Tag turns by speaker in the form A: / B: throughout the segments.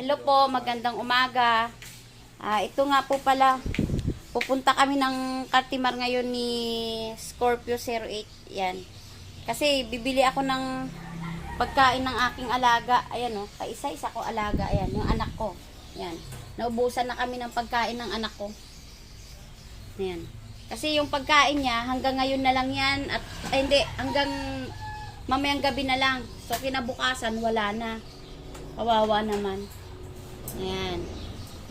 A: Hello po, magandang umaga. Ah, ito nga po pala, pupunta kami ng Cartimar ngayon ni Scorpio 08. Yan. Kasi bibili ako ng pagkain ng aking alaga. Ayan o, kaisa-isa ko alaga. Ayan, yung anak ko. Yan. Naubusan na kami ng pagkain ng anak ko. Ayan. Kasi yung pagkain niya, hanggang ngayon na lang yan. At, ay hindi, hanggang mamayang gabi na lang. So, kinabukasan, wala na. Kawawa naman. Ayan.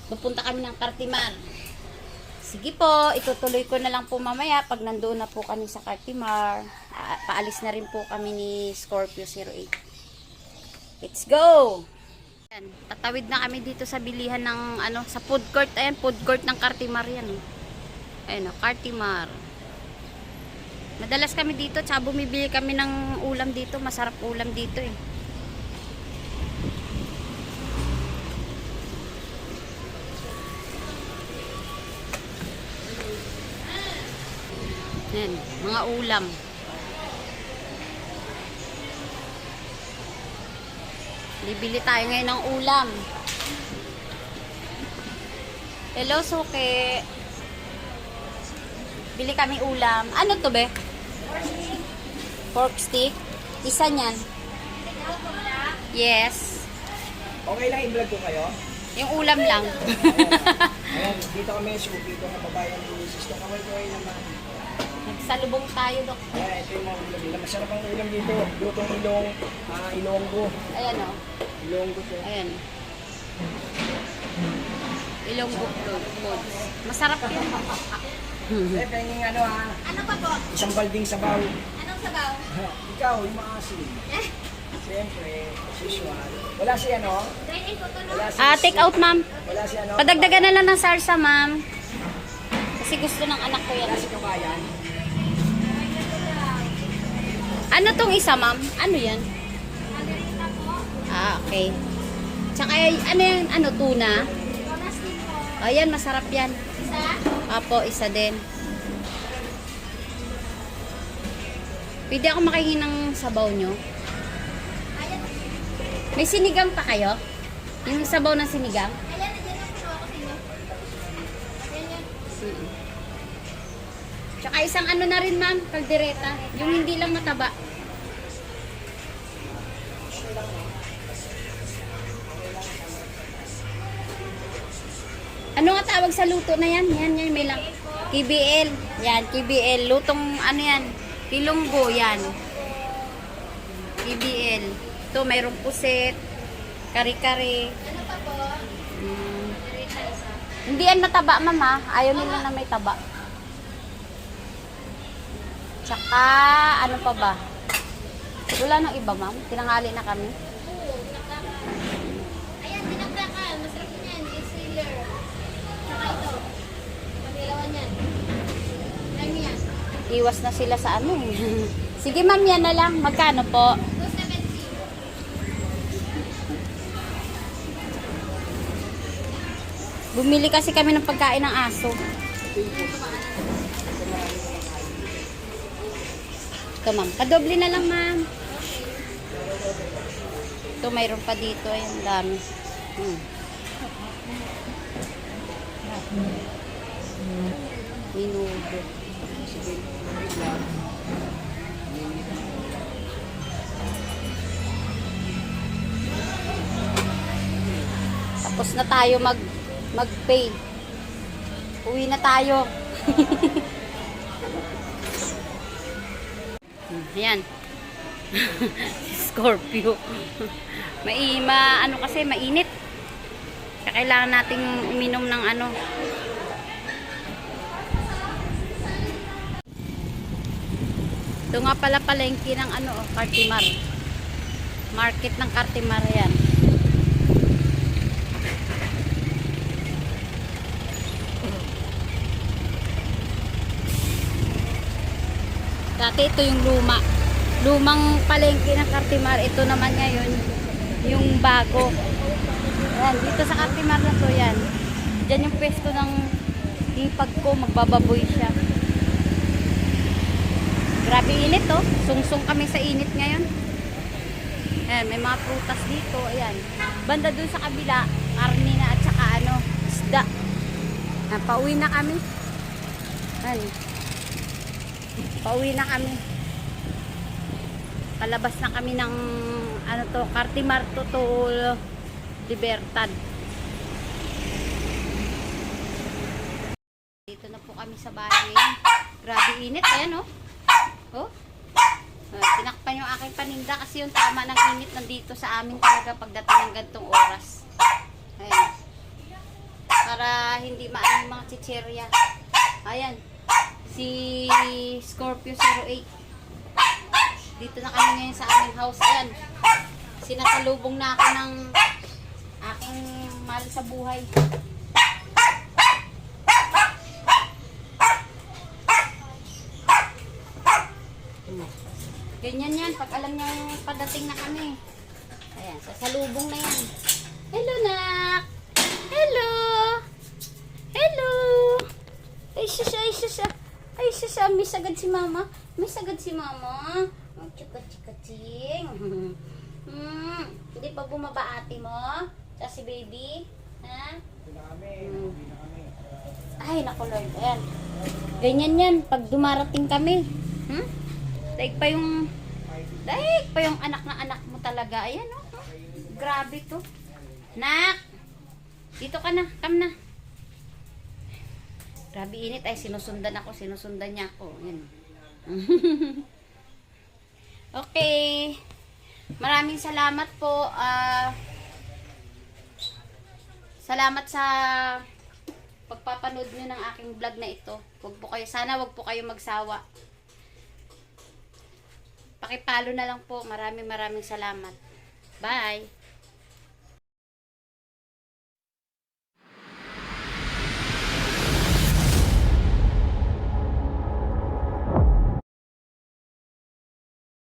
A: Pupunta kami ng Cartimar. Sige po, itutuloy ko na lang po mamaya pag nandoon na po kami sa Cartimar. Ah, Paalis na rin po kami ni Scorpio 08. Let's go! Ayan, tatawid na kami dito sa bilihan ng ano, sa food court. Ayan, food court ng Cartimar yan. oh. Ayan o, Cartimar. Madalas kami dito, tsaka bumibili kami ng ulam dito. Masarap ulam dito eh. Ayan, mga ulam. Bibili tayo ngayon ng ulam. Hello, Suke. Bili kami ulam. Ano to, be? Pork stick. Isa niyan. Yes.
B: Okay lang i-vlog ko kayo.
A: Yung ulam lang.
B: Ayan, dito kami sa dito ng babayan ni Sister Kaway Kaway naman.
A: Nagsalubong tayo, Dok.
B: Ayan, ito yung mga ulam nila. Masarap ang ulam dito. Lutong ilong, ah, ilonggo.
A: Ayan, o.
B: Ilonggo to.
A: Ayan. Ilonggo foods. Masarap yun.
B: Eh, penging ano ha,
C: Ano pa po?
B: isang balding sabaw.
C: Anong sabaw?
B: Ikaw, yung maasim. Siyempre, as usual. Wala si ano?
C: Po?
B: Wala si...
A: Ah, take out, ma'am.
B: Wala si ano?
A: Padagdagan na lang ng sarsa, ma'am. Kasi gusto ng anak ko yan. Ano tong isa, ma'am? Ano yan? Ah, okay. Tsaka, ano yan? Ano, tuna?
C: Po.
A: Ayan, masarap yan.
C: Isa?
A: Apo, isa din. Pwede ako makahingi ng sabaw nyo? May sinigang pa kayo? Yung sabaw ng sinigang? Tsaka isang ano na rin, ma'am, kaldereta. Yung hindi lang mataba. Ano nga tawag sa luto na yan? Yan, yan, may lang. KBL. Yan, KBL. Lutong, ano yan? Pilunggo, yan. KBL. Ito, mayroong puset, kari-kari.
C: Ano pa po?
A: Mm.
C: Isa.
A: Hindi yan mataba, mama. Ayaw nila na may taba. Tsaka, ano pa ba? Wala nang iba, ma'am. Tinangali na kami.
C: Ayan, pinagdakan. Masarap din yan. It's sealer. Saka ito. Magilawan yan. Mo yan.
A: Iwas na sila sa ano eh. Sige, ma'am, yan na lang. Magkano po?
C: 270.
A: Bumili kasi kami ng pagkain ng aso. Ito, ma'am. Padoble na lang, ma'am. Ito, mayroon pa dito. Ayun, dami. Hmm. Minudo. Tapos na tayo mag mag-pay. Uwi na tayo. Ayan. Scorpio. Maima, ano kasi, mainit. Kaya kailangan nating uminom ng ano. Ito nga pala palengke ng ano, oh, Cartimar. Market ng Cartimar yan. Dati ito yung luma. Lumang palengke ng Cartimar. Ito naman ngayon yung bago. Ayan, dito sa Cartimar na to yan. Diyan yung pwesto ng hipag ko. Magbababoy siya. Grabe init oh. Sungsong kami sa init ngayon. Ayan, may mga prutas dito. Ayan. Banda dun sa kabila, karne na at saka ano, isda. Ah, pauwi na kami. Ayan. Pauwi na kami. Palabas na kami ng ano to, Cartimarto to Libertad. Dito na po kami sa bahay. Grabe init. Ayan oh. Oh. Uh, tinakpan yung aking paninda kasi yung tama ng init nandito sa amin talaga pagdating ng gantong oras. Ayan. Para hindi maano mga chicherya. Ayan. Si Scorpio 08. Dito na kami ngayon sa aming house. Ayan. Sinasalubong na ako ng aking mahal sa buhay. Ganyan yan, pag alam niya yung padating na kami. Ayan, sasalubong na yan. Hello, nak! Hello! Hello! Ay, sisa, ay, sisa. May sagad si mama. May sagad si mama. Ang chika, chika, ching. Hmm, hindi pa bumaba ate mo? Sa si baby? Ha?
B: Kami.
A: Ay, naku Lord. Ayan. Ganyan yan. Pag dumarating kami. Hmm? Daig pa yung... Daig pa yung anak na anak mo talaga. Ayan, oh. oh. Grabe to. Nak! Dito ka na. Come na. Grabe init. Ay, sinusundan ako. Sinusundan niya ako. Ayan. okay. Maraming salamat po. Ah... Salamat sa pagpapanood nyo ng aking vlog na ito. Wag po kayo, sana wag po kayo magsawa. Pakipalo na lang po. Maraming maraming salamat. Bye!